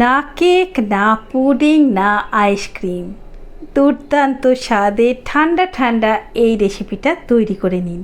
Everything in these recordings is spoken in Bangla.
না কেক, না পুডিং, না আইসক্রিম দুর্দান্ত স্বাদে ঠান্ডা ঠান্ডা এই রেসিপিটা তৈরি করে নিন।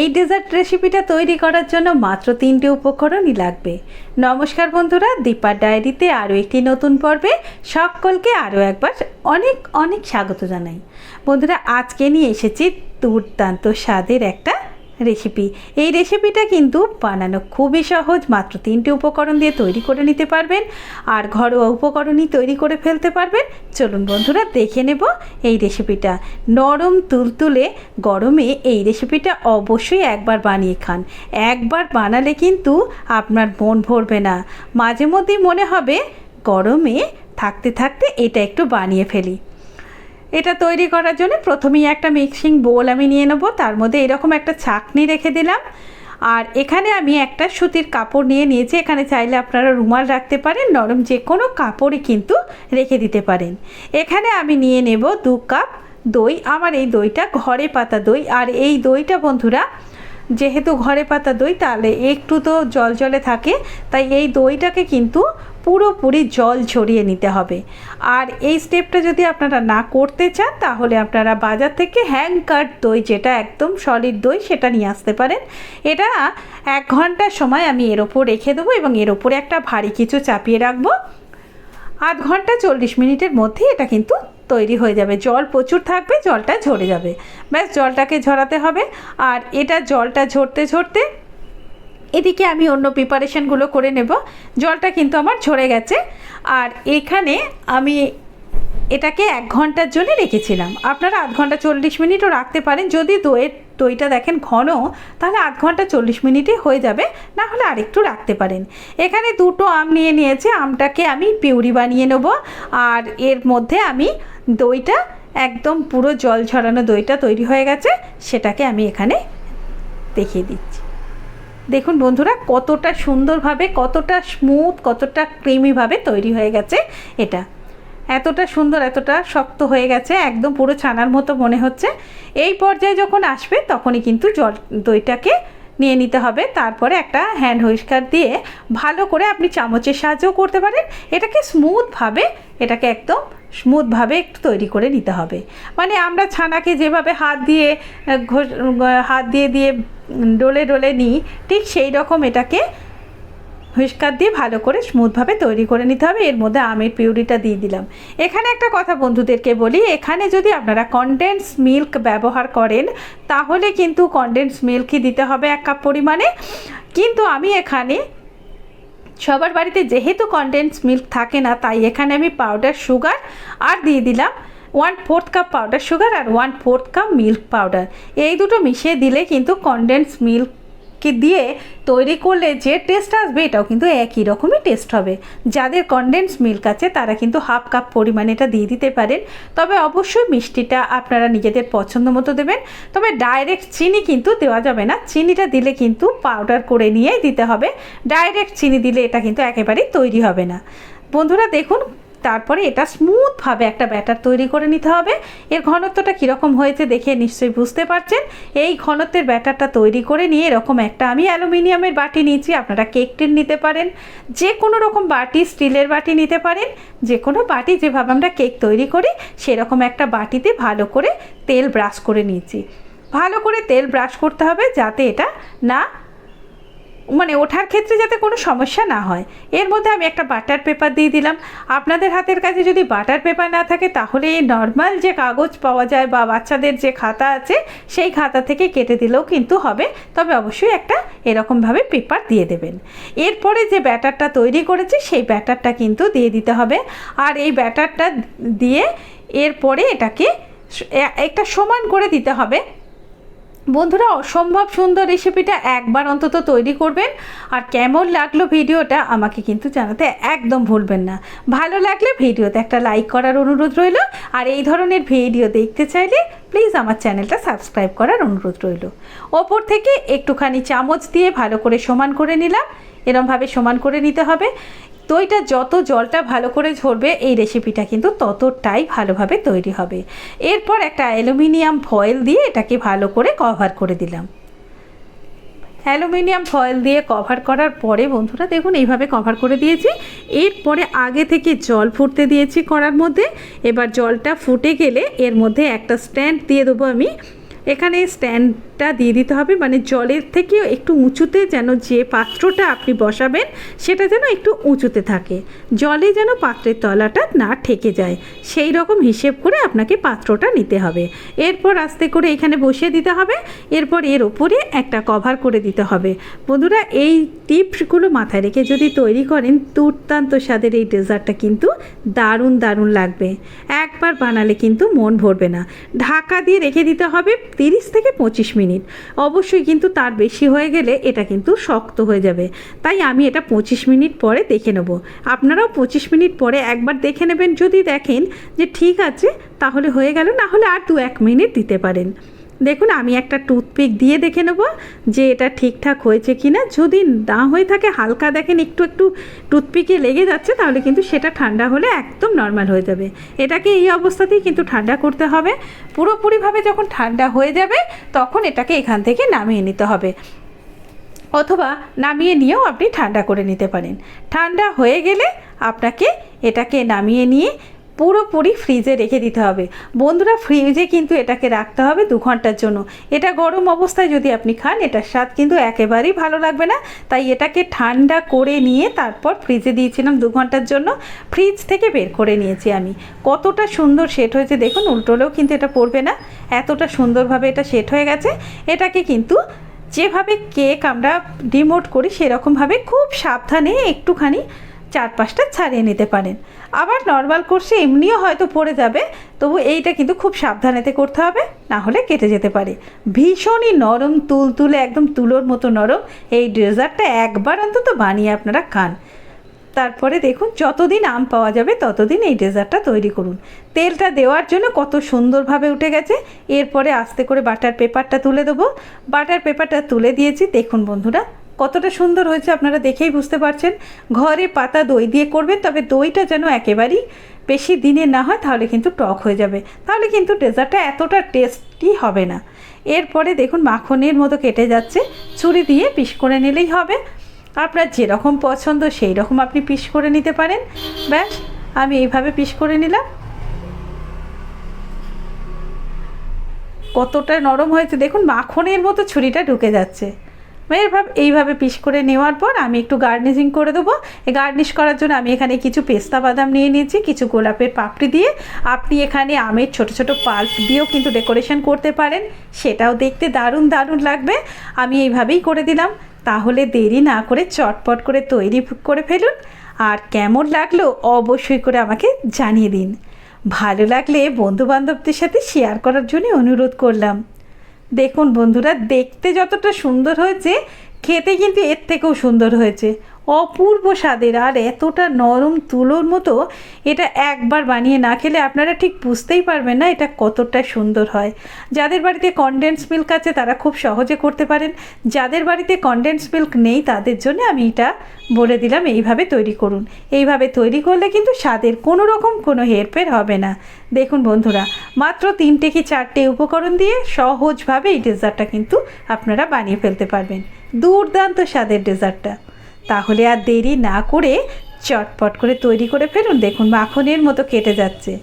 এই ডেজার্ট রেসিপিটা তৈরি করার জন্য মাত্র তিনটে উপকরণই লাগবে। নমস্কার বন্ধুরা, দীপার ডায়েরিতে আরও একটি নতুন পর্বে সকলকে আরও একবার অনেক অনেক স্বাগত জানাই। বন্ধুরা, আজকে নিয়ে এসেছি দুর্দান্ত স্বাদের একটা রেসিপি এই রেসিপিটা কিন্তু বানানো খুবই সহজ, মাত্র তিনটে উপকরণ দিয়ে তৈরি করে নিতে পারবেন। আর ঘরোয়া উপকরণই তৈরি করে ফেলতে পারবেন। চলুন বন্ধুরা, দেখে নেব এই রেসিপিটা নরম তুলতুলে গরমে এই রেসিপিটা অবশ্যই একবার বানিয়ে খান। একবার বানালে কিন্তু আপনার মন ভরবে না। মাঝে মধ্যেই মনে হবে, গরমে থাকতে থাকতে এটা একটু বানিয়ে ফেলি। এটা তৈরি করার জন্য প্রথমেই একটা মিক্সিং বোল আমি নিয়ে নেব। তার মধ্যে এরকম একটা ছাকনি রেখে দিলাম। আর এখানে আমি একটা সুতির কাপড় নিয়ে নিয়েছি। এখানে চাইলে আপনারা রুমাল রাখতে পারেন, নরম যে কোনো কাপড়ই কিন্তু রেখে দিতে পারেন। এখানে আমি নিয়ে নেব দু কাপ দই। আমার এই দইটা ঘরে পাতা দই। আর এই দইটা বন্ধুরা, যেহেতু ঘরে পাতা দই, তাহলে একটু তো জল জলে থাকে। তাই এই দইটাকে কিন্তু পুরোপুরি জল ছড়িয়ে নিতে হবে। আর এই স্টেপটা যদি আপনারা না করতে চান, তাহলে আপনারা বাজার থেকে হ্যান্ড কাট দই, যেটা একদম সলিড দই, সেটা নিয়ে আসতে পারেন। এটা এক ঘণ্টার সময় আমি এর ওপর রেখে দেবো এবং এর ওপরে একটা ভারী কিছু চাপিয়ে রাখব। আধ ঘণ্টা চল্লিশ মিনিটের মধ্যে এটা কিন্তু তৈরি হয়ে যাবে। জল প্রচুর থাকবে, জলটা ঝরে যাবে। ব্যাস, জলটাকে ঝরাতে হবে। আর এটা জলটা ঝরতে ঝরতে এদিকে আমি অন্য প্রিপারেশনগুলো করে নেব। জলটা কিন্তু আমার ঝরে গেছে। আর এখানে আমি এটাকে এক ঘণ্টার জন্য রেখেছিলাম। আপনারা আধ ঘণ্টা চল্লিশ মিনিটও রাখতে পারেন। যদি দইয়ের দইটা দেখেন ঘন, তাহলে আধ ঘণ্টা চল্লিশ মিনিটে হয়ে যাবে। না হলে আরেকটু রাখতে পারেন। এখানে দুটো আম নিয়ে নিয়েছি। আমটাকে আমি পিউরি বানিয়ে নেব। আর এর মধ্যে আমি দইটা, একদম পুরো জল ঝরানো দইটা তৈরি হয়ে গেছে। সেটাকে আমি এখানে দেখিয়ে দিচ্ছি। দেখুন বন্ধুরা, কতটা সুন্দরভাবে, কতটা স্মুথ কতটা ক্রিমিভাবে তৈরি হয়ে গেছে এটা। এতটা সুন্দর, এতটা শক্ত হয়ে গেছে, একদম পুরো ছানার মতো মনে হচ্ছে। এই পর্যায়ে যখন আসবে, তখনই কিন্তু জল দইটাকে নিয়ে নিতে হবে। তারপরে একটা হ্যান্ড হুইস্কার দিয়ে ভালো করে আপনি চামচের সাহায্যও করতে পারেন। এটাকে স্মুথভাবে এটাকে একদম স্মুথভাবে একটু তৈরি করে নিতে হবে। মানে আমরা ছানাকে যেভাবে হাত দিয়ে হাত দিয়ে দিয়ে ডলে ডলে নিই, ঠিক সেই রকম এটাকে হুইস্কার দিয়ে ভালো করে স্মুথভাবে তৈরি করে নিতে হবে। এর মধ্যে আমের পিউরিটা দিয়ে দিলাম। এখানে একটা কথা বন্ধুদেরকে বলি, এখানে যদি আপনারা কনডেন্স মিল্ক ব্যবহার করেন, তাহলে কিন্তু কনডেন্স মিল্কই দিতে হবে এক কাপ পরিমাণে। কিন্তু আমি এখানে সবার বাড়িতে যেহেতু কন্টেন্টস মিল্ক থাকে না, তাই এখানে আমি পাউডার সুগার আর দিয়ে দিলাম one fourth cup powder sugar আর one fourth cup milk powder এই দুটো মিশিয়ে দিলে কিন্তু কনডেন্স মিল্ককে দিয়ে তৈরি করলে যে টেস্ট আসবে, এটাও কিন্তু একই রকমই টেস্ট হবে। যাদের কনডেন্স মিল্ক আছে, তারা কিন্তু হাফ কাপ পরিমাণে এটা দিয়ে দিতে পারেন। তবে অবশ্যই মিষ্টিটা আপনারা নিজেদের পছন্দ মতো দেবেন। তবে ডাইরেক্ট চিনি কিন্তু দেওয়া যাবে না। চিনিটা দিলে কিন্তু পাউডার করে নিয়েই দিতে হবে। ডাইরেক্ট চিনি দিলে এটা কিন্তু একেবারেই তৈরি হবে না। বন্ধুরা, দেখুন তারপরে এটা স্মুথভাবে একটা ব্যাটার তৈরি করে নিতে হবে। এর ঘনত্বটা কীরকম হয়েছে দেখে নিশ্চয়ই বুঝতে পারছেন। এই ঘনত্বের ব্যাটারটা তৈরি করে নিয়ে এরকম একটা আমি অ্যালুমিনিয়ামের বাটি নিয়েছি, আপনারা কেক টিন নিতে পারেন। যে কোনো রকম বাটি, স্টিলের বাটি নিতে পারেন। যে কোনো বাটি যেভাবে আমরা কেক তৈরি করি, সেরকম একটা বাটিতে ভালো করে তেল ব্রাশ করে নিয়েছি। ভালো করে তেল ব্রাশ করতে হবে যাতে এটা না মানে ওঠার ক্ষেত্রে যাতে কোনো সমস্যা না হয়। এর মধ্যে আমি একটা বাটার পেপার দিয়ে দিলাম। আপনাদের হাতের কাছে যদি বাটার পেপার না থাকে, তাহলে এই নর্মাল যে কাগজ পাওয়া যায় বা বাচ্চাদের যে খাতা আছে, সেই খাতা থেকে কেটে দিলেও কিন্তু হবে। তবে অবশ্যই একটা এরকমভাবে পেপার দিয়ে দেবেন। এরপরে যে ব্যাটারটা তৈরি করেছি, সেই ব্যাটারটা কিন্তু দিয়ে দিতে হবে। আর এই ব্যাটারটা দিয়ে এরপরে এটাকে একটা সমান করে দিতে হবে। বন্ধুরা, অসম্ভব সুন্দর রেসিপিটা একবার অন্তত তৈরি করবেন। আর কেমন লাগল ভিডিওটা আমাকে কিন্তু জানাতে একদম ভুলবেন না। ভালো লাগলে ভিডিওতে একটা লাইক করার অনুরোধ রইল। আর এই ধরনের ভিডিও দেখতে চাইলে প্লিজ আমার চ্যানেলটা সাবস্ক্রাইব করার অনুরোধ রইল। ওপর থেকে একটুখানি চামচ দিয়ে ভালো করে সমান করে নিলাম। এরমভাবে সমান করে নিতে হবে। দইটা যত জলটা ভালো করে ঝরবে, এই রেসিপিটা কিন্তু ততটাই ভালোভাবে তৈরি হবে। এরপর একটা অ্যালুমিনিয়াম ফয়েল দিয়ে এটাকে ভালো করে কভার করে দিলাম। অ্যালুমিনিয়াম ফয়েল দিয়ে কভার করার পরে বন্ধুরা, দেখুন এইভাবে কভার করে দিয়েছি। এরপরে আগে থেকে জল ফুটতে দিয়েছি করার মধ্যে। এবার জলটা ফুটে গেলে এর মধ্যে একটা স্ট্যান্ড দিয়ে দেবো আমি। এখানে স্ট্যান্ডটা দিয়ে দিতে হবে মানে জলের থেকে একটু উঁচুতে যেন যে পাত্রটা আপনি বসাবেন, সেটা যেন একটু উঁচুতে থাকে। জলে যেন পাত্রের তলাটা না ঠেকে যায়, সেই রকম হিসেব করে আপনাকে পাত্রটা নিতে হবে। এরপর আস্তে করে এখানে বসিয়ে দিতে হবে, এরপর এর ওপরে একটা কভার করে দিতে হবে। বন্ধুরা, এই টিপসগুলো মাথায় রেখে যদি তৈরি করেন, দুর্দান্ত স্বাদের এই ডেজার্টটা কিন্তু দারুণ দারুণ লাগবে। একবার বানালে কিন্তু মন ভরবে না। ঢাকা দিয়ে রেখে দিতে হবে তিরিশ থেকে পঁচিশ মিনিট। অবশ্যই কিন্তু তার বেশি হয়ে গেলে এটা কিন্তু শক্ত হয়ে যাবে। তাই আমি এটা পঁচিশ মিনিট পরে দেখে নেব। আপনারাও পঁচিশ মিনিট পরে একবার দেখে নেবেন। যদি দেখেন যে ঠিক আছে, তাহলে হয়ে গেল। না হলে আর দু এক মিনিট দিতে পারেন। দেখুন, আমি একটা টুথপিক দিয়ে দেখে নেব যে এটা ঠিকঠাক হয়েছে কি না যদি না হয়ে থাকে, হালকা দেখেন, একটু একটু টুথপিকে লেগে যাচ্ছে, তাহলে কিন্তু সেটা ঠান্ডা হলে একদম নর্মাল হয়ে যাবে। এটাকে এই অবস্থাতেই কিন্তু ঠান্ডা করতে হবে। পুরোপুরিভাবে যখন ঠান্ডা হয়ে যাবে, তখন এটাকে এখান থেকে নামিয়ে নিতে হবে। অথবা নামিয়ে নিয়েও আপনি ঠান্ডা করে নিতে পারেন। ঠান্ডা হয়ে গেলে আপনাকে এটাকে নামিয়ে নিয়ে পুরোপুরি ফ্রিজে রেখে দিতে হবে। বন্ধুরা ফ্রিজে কিন্তু এটাকে রাখতে হবে দু ঘণ্টার জন্য। এটা গরম অবস্থায় যদি আপনি খান, এটার স্বাদ কিন্তু একেবারেই ভালো লাগবে না। তাই এটাকে ঠান্ডা করে নিয়ে তারপর ফ্রিজে দিয়েছিলাম দু ঘণ্টার জন্য। ফ্রিজ থেকে বের করে নিয়েছি আমি। কতটা সুন্দর সেট হয়েছে, দেখুন, উল্টোলেও কিন্তু এটা পড়বে না। এতটা সুন্দরভাবে এটা সেট হয়ে গেছে। এটাকে কিন্তু যেভাবে কেক আমরা ডিমোট করি, সেরকমভাবে খুব সাবধানে একটুখানি চারপাশটা ছাড়িয়ে নিতে পারেন। আবার নর্মাল কোর্সে এমনিও হয়তো পড়ে যাবে, তবু এইটা কিন্তু খুব সাবধানেতে করতে হবে, না হলে কেটে যেতে পারে। ভীষণই নরম, তুলতুলে, একদম তুলোর মতো নরম, এই ডেজার্টটা একবার অন্তত বানিয়ে আপনারা খান। তারপরে দেখুন, যতদিন আম পাওয়া যাবে, ততদিন এই ডেজার্টটা তৈরি করুন। তেলটা দেওয়ার জন্য কত সুন্দরভাবে উঠে গেছে। এরপরে আস্তে করে বাটার পেপারটা তুলে দেবো। বাটার পেপারটা তুলে দিয়েছি, দেখুন বন্ধুরা কতটা সুন্দর হয়েছে আপনারা দেখেই বুঝতে পারছেন। ঘরে পাতা দই দিয়ে করবেন, তবে দইটা যেন একেবারেই বেশি দিনে না হয়, তাহলে কিন্তু টক হয়ে যাবে। তাহলে কিন্তু ডেজার্টটা এতটা টেস্টি হবে না। এরপরে দেখুন মাখনের মতো কেটে যাচ্ছে। ছুরি দিয়ে পিস করে নিলেই হবে। আপনার যেরকম পছন্দ সেই রকম আপনি পিস করে নিতে পারেন। ব্যাস, আমি এইভাবে পিস করে নিলাম। কতটা নরম হয়েছে। দেখুন মাখনের মতো ছুরিটা ঢুকে যাচ্ছে। এভাবে এইভাবে পিস করে নেওয়ার পর আমি একটু গার্নিশিং করে দেবো। গার্নিশ করার জন্য আমি এখানে কিছু পেস্তা বাদাম নিয়ে নিয়েছি, কিছু গোলাপের পাপড়ি দিয়ে। আপনি এখানে আমের ছোট ছোট পাল্প দিয়েও কিন্তু ডেকোরেশন করতে পারেন, সেটাও দেখতে দারুণ দারুণ লাগবে। আমি এইভাবেই করে দিলাম। তাহলে দেরি না করে চটপট করে তৈরি করে ফেলুন। আর কেমন লাগল অবশ্যই করে আমাকে জানিয়ে দিন। ভালো লাগলে বন্ধুবান্ধবদের সাথে শেয়ার করার জন্য অনুরোধ করলাম। দেখুন বন্ধুরা দেখতে যতটা সুন্দর হয়েছে খেতে কিন্তু এর থেকেও সুন্দর হয়েছে। অপূর্ব স্বাদের আর এতটা নরম তুলোর মতো এটা একবার বানিয়ে না খেলে আপনারা ঠিক বুঝতেই পারবেন না এটা কতটা সুন্দর হয়। যাদের বাড়িতে কনডেন্স মিল্ক আছে তারা খুব সহজে করতে পারেন। যাদের বাড়িতে কনডেন্স মিল্ক নেই তাদের জন্য আমি এটা বলে দিলাম, এইভাবে তৈরি করুন। এইভাবে তৈরি করলে কিন্তু স্বাদের কোনো রকম কোনো হেরফের হবে না। দেখুন বন্ধুরা, মাত্র তিনটে কি চারটে উপকরণ দিয়ে সহজভাবে এই ডেজার্টটা কিন্তু আপনারা বানিয়ে ফেলতে পারবেন। দুর্দান্ত স্বাদের ডেজার্টটা। তাহলে আর দেরি না করে চটপট করে তৈরি করে ফেলুন। দেখুন, মাখনের মতো কেটে যাচ্ছে।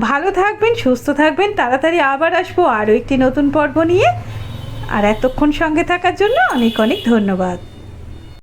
ভালো থাকবেন, সুস্থ থাকবেন। তাড়াতাড়ি আবার আসব আরও একটি নতুন পর্ব নিয়ে। আর এতক্ষণ সঙ্গে থাকার জন্য অনেক অনেক ধন্যবাদ।